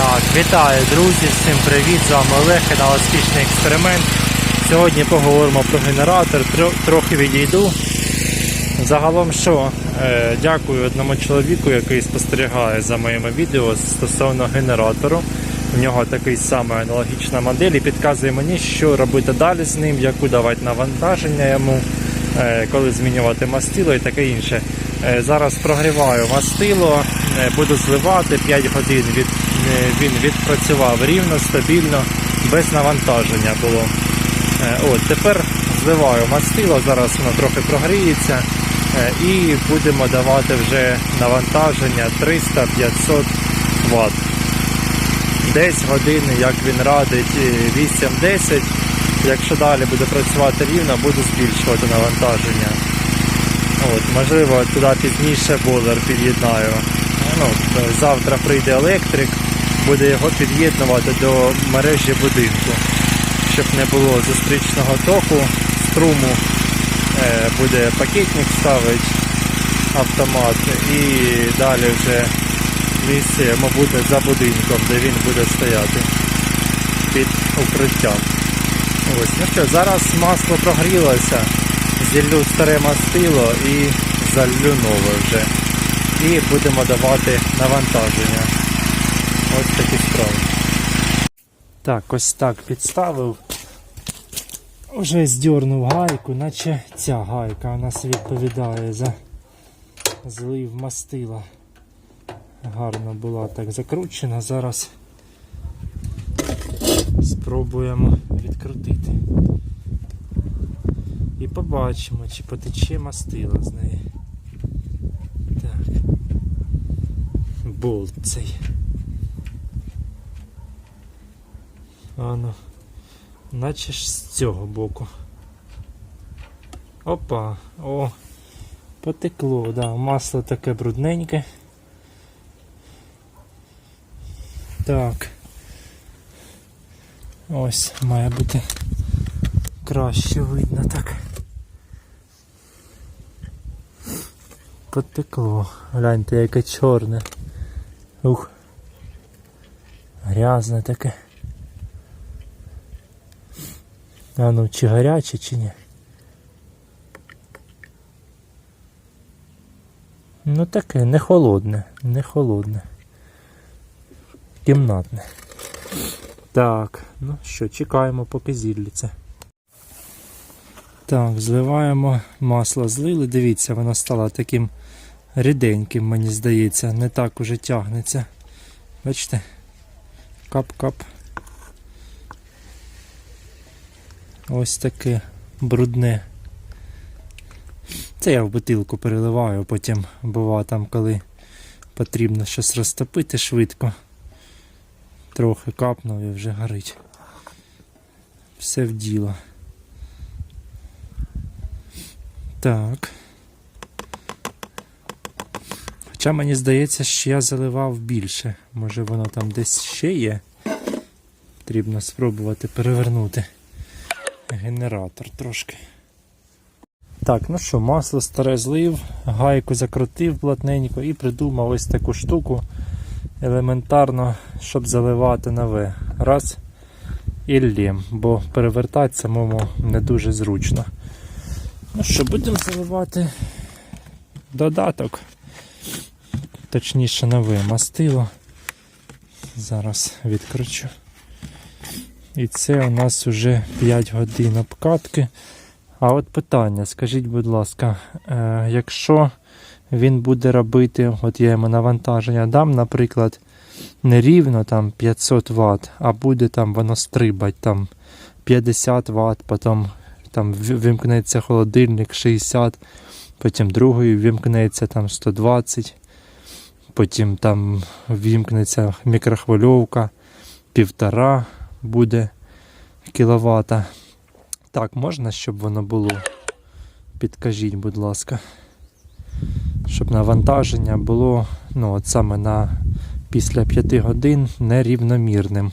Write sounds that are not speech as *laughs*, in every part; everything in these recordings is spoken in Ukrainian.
Так, вітаю, друзі, всім привіт! З вами Олег, канал Успішний експеримент. Сьогодні поговоримо про генератор, трохи відійду. Загалом що? Е, дякую одному чоловіку, який спостерігає за моїми відео стосовно генератору. В нього такий самий аналогічна модель і підказує мені, що робити далі з ним, яку давати навантаження йому, коли змінювати мастило і таке інше. Е, Зараз прогріваю мастило, е, буду зливати 5 годин. Від, е, він відпрацював рівно, стабільно, без навантаження було. Е, От, тепер зливаю мастило, зараз воно трохи прогріється. е, І будемо давати вже навантаження 300-500 Вт. Десь години, як він радить, е, 8-10. Якщо далі буде працювати рівно, буду збільшувати навантаження. От, можливо, туди пізніше бойлер під'єднаю. Ну, завтра прийде електрик, буде його під'єднувати до мережі будинку, щоб не було зустрічного току, струму. Е, буде пакетник ставити автомат і далі вже місце буде за будинком, де він буде стояти під укриттям. Ось, ну що, зараз масло прогрілося, зіллю старе мастило і заллю нове вже. І будемо давати навантаження. Ось такі справи. Так, ось так підставив. Уже здернув гайку, наче ця гайка у нас відповідає за злив мастила. Гарно була так закручена. Зараз спробуємо відкрутити. І побачимо, чи потече мастило з неї. Так. Болт цей. Ану. Наче ж з цього боку. Опа, о, потекло, да, масло таке брудненьке. Так. Ось має бути краще видно так. Потекло. Гляньте, яке чорне. Ух. Грязне таке. А ну, чи гаряче, чи ні? Ну таке, не холодне, не холодне. Кімнатне. Так, ну що, чекаємо, поки зілляться. Так, зливаємо масло злили. Дивіться, воно стало таким ріденьким, мені здається, не так уже тягнеться. Бачите? Кап-кап. Ось таке брудне. Це я в бутилку переливаю, потім бува там, коли потрібно щось розтопити швидко. Трохи капнув і вже горить. Все в діло. Так. Хоча мені здається, що я заливав більше. Може воно там десь ще є. Потрібно спробувати перевернути генератор трошки. Так, ну що, масло старе злив, гайку закрутив плотненько і придумав ось таку штуку елементарно, щоб заливати нове. Раз і лєм, бо перевертати самому не дуже зручно. Ну що, будемо заливати додаток, точніше нове мастило. Зараз відкручу. І це у нас вже 5 годин обкатки. А от питання, скажіть, будь ласка, е, якщо він буде робити, от я йому навантаження дам, наприклад, не рівно там 500 Вт, а буде там воно стрибать там 50 Вт, потім там вимкнеться холодильник 60, потім другий вимкнеться там 120, потім там вимкнеться мікрохвильовка, півтора буде кіловата. Так, можна, щоб воно було? Підкажіть, будь ласка. Щоб навантаження було ну, от саме на після 5 годин нерівномірним,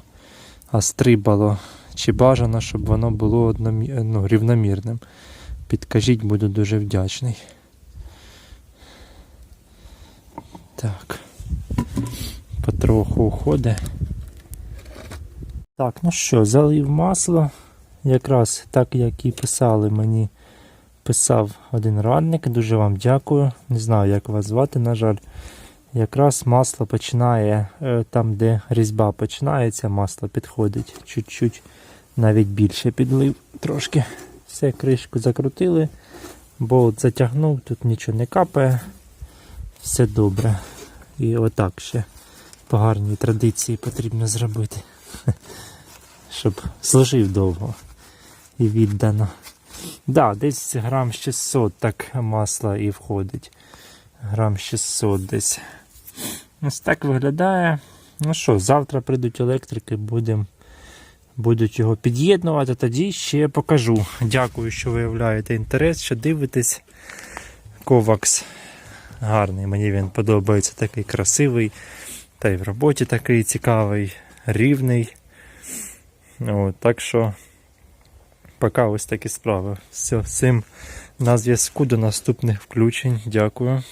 а стрибало. Чи бажано, щоб воно було одномі... ну, рівномірним. Підкажіть, буду дуже вдячний. Так. Потроху уходить. Так, ну що, залив масло. Якраз так, як і писали мені, писав один радник. Дуже вам дякую. Не знаю, як вас звати, на жаль. Якраз масло починає е, там, де різьба починається, масло підходить чуть-чуть, навіть більше підлив трошки. Все, кришку закрутили, бо от затягнув, тут нічого не капає. Все добре. І отак ще по гарній традиції потрібно зробити. *laughs* Щоб служив довго і віддано. Да, десь грам 600 так масла і входить. Грам 600 десь. Ось так виглядає. Ну що, завтра прийдуть електрики, будем, будуть його під'єднувати, тоді ще покажу. Дякую, що виявляєте інтерес, що дивитесь. Ковакс гарний, мені він подобається, такий красивий. Та й в роботі такий цікавий, рівний. От, так що, поки ось такі справи. Все, всім на зв'язку до наступних включень. Дякую.